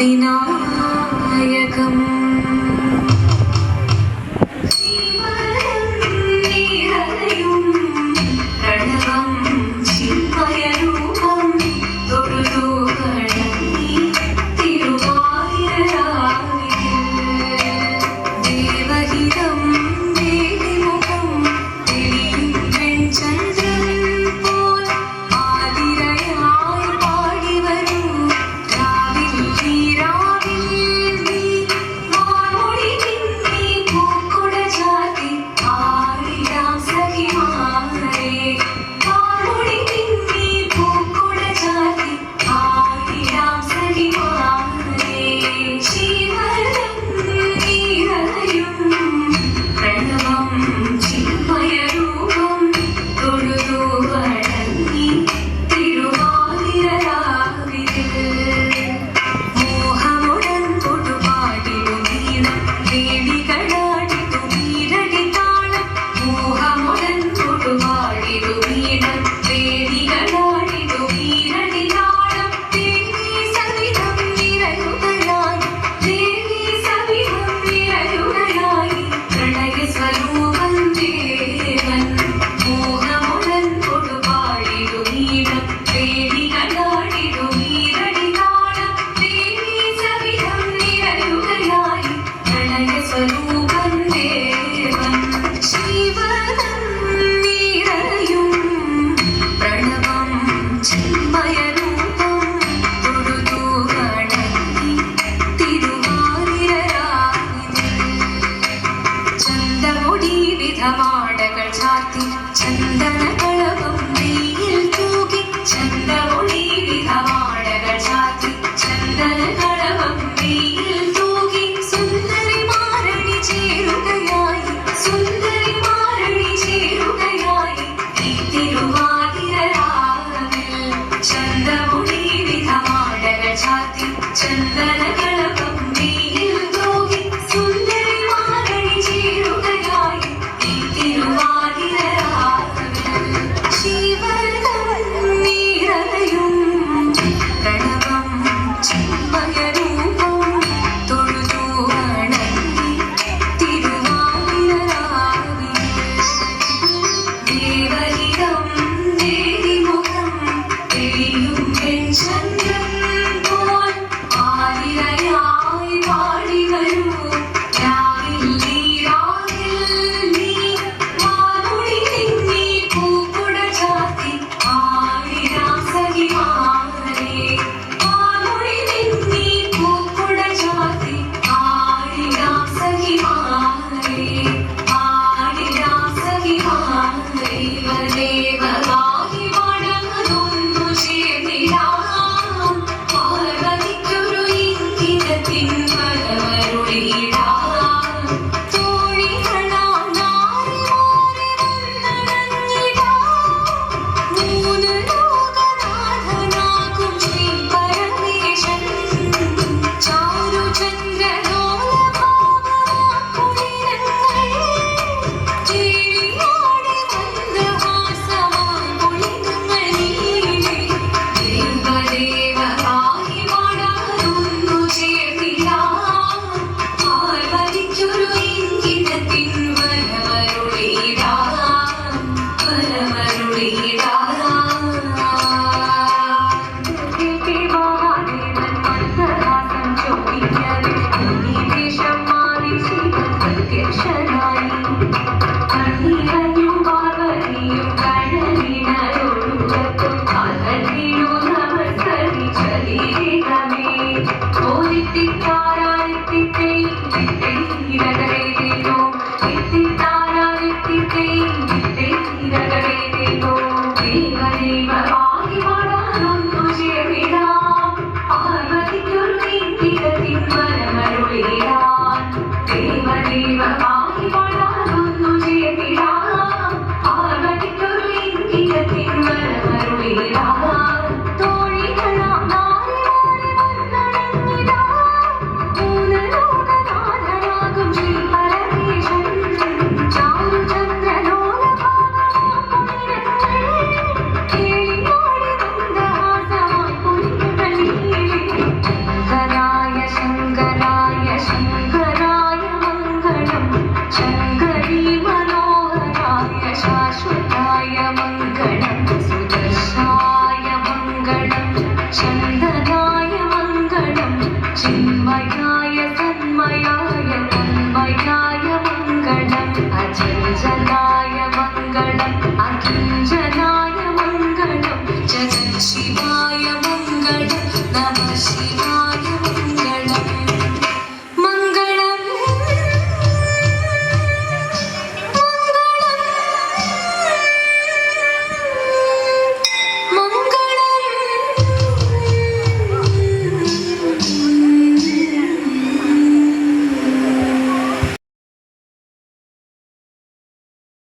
விநாயகம் കൂടി വിധമാടകൾ ചാർത്തി ചന്ദന കളവും നെയ്യിൽ തൂകി ചന്ദമൊഴി शाश्वताय मङ्गलम्।